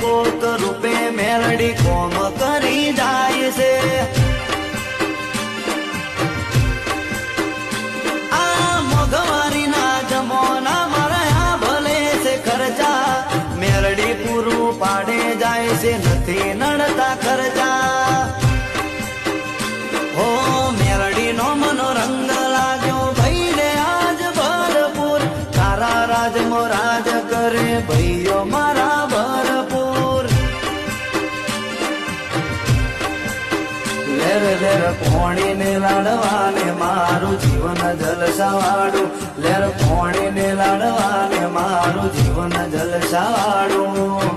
કોક રૂપે મેલડી કોમ કરી જાય છે મેલડી નથી નડતા ખર્ચા હો મેલડીનો નો મનોરંગ લાગ્યો ભાઈ ને આજ ભરપૂર તારા રાજમો રાજ કરે ભાઈઓ લેર લેર કોણીને લાડવાને મારું જીવન જલસાવાડું લેર કોણીને લાડવાને મારું જીવન જલસાવાડું